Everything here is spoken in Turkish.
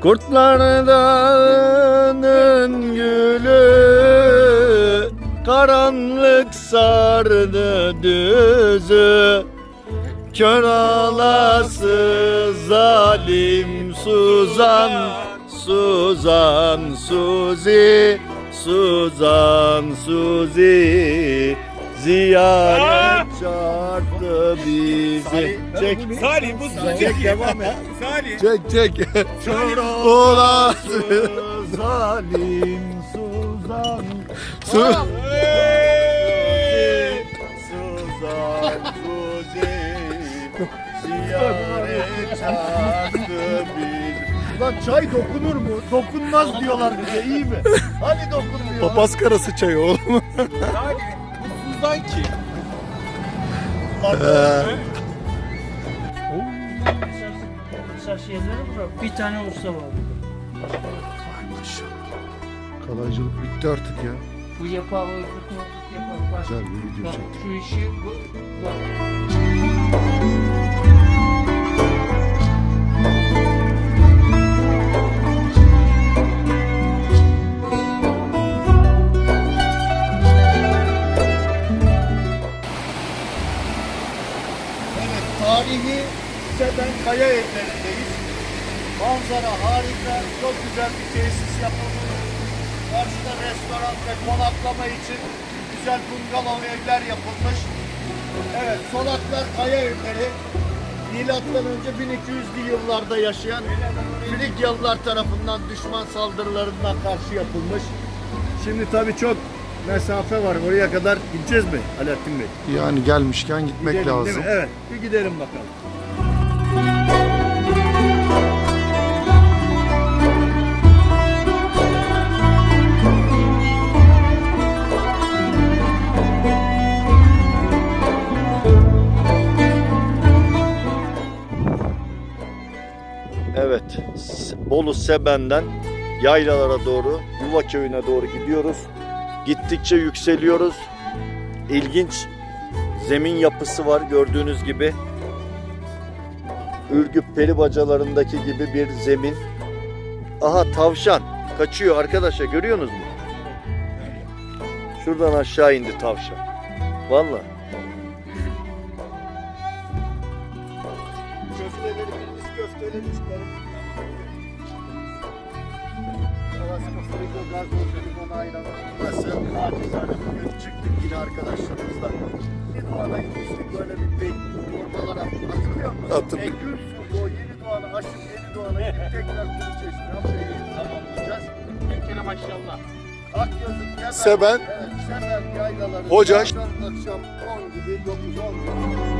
Kurtlar Dağı'nın gülü Karanlık sardı düzü. Kör alası zalim Suzan Suzan Suzi Suzan Suzi Ziyaret çağırdı bizi Çek Salih bu Çek devam et Salih. Çek çek Salih. Olası zalim Suzan! Suzan Suzi Ziyaret çağırdı bizi Lan çay dokunur mu? Dokunmaz diyorlar bize iyi mi? Hani dokunmuyor? Papaz karası çayı oğlum. Suzan kim? Yerleri bırak. Bir tane usta var burada. Kalaycılık bitti artık ya. Bu yapar, bu yapar, yapar. Bak, Güzel bir video bak şu işi bu, bak. Tarihi Seben Kaya Evleri'ndeyiz. Manzara harika, çok güzel bir tesis yapılmış. Karşıda restoran ve konaklama için güzel bungalov evler yapılmış. Evet, Solaklar Kaya Evleri Milattan önce 1200'lü yıllarda yaşayan Frigyalılar tarafından düşman saldırılarından karşı yapılmış. Şimdi tabii çok mesafe var. Oraya kadar gideceğiz mi Alaaddin Bey? Yani gelmişken gitmek Gidelim, değil lazım. mi? Evet, bir gidelim bakalım. Evet, Bolu Seben'den yaylalara doğru, Yuva köyüne doğru gidiyoruz. Gittikçe yükseliyoruz. İlginç zemin yapısı var gördüğünüz gibi. Ürgüp peri bacalarındaki gibi bir zemin. Aha tavşan kaçıyor arkadaşlar görüyorsunuz mu? Şuradan aşağı indi tavşan. Vallahi. Köfteleri köfteleri çıkarın. Frigo Gazoz Limon Ayran. Burası acizane bugün çıktık yine arkadaşlarımızla. Yeni Doğan'a gitmiştik böyle bir bey torbalara hatırlıyor musun? Hatırlıyorum. Ekül Su o Yeni Doğan'a aşık Yeni Doğan'a gidip tekrar kuru çeşme haftayı tamamlayacağız. Tekene maşallah. Akyazık, Kemer, Seben, evet, Seber yaylaları. Hocaş. Akşam 10 gibi 9-10 gibi.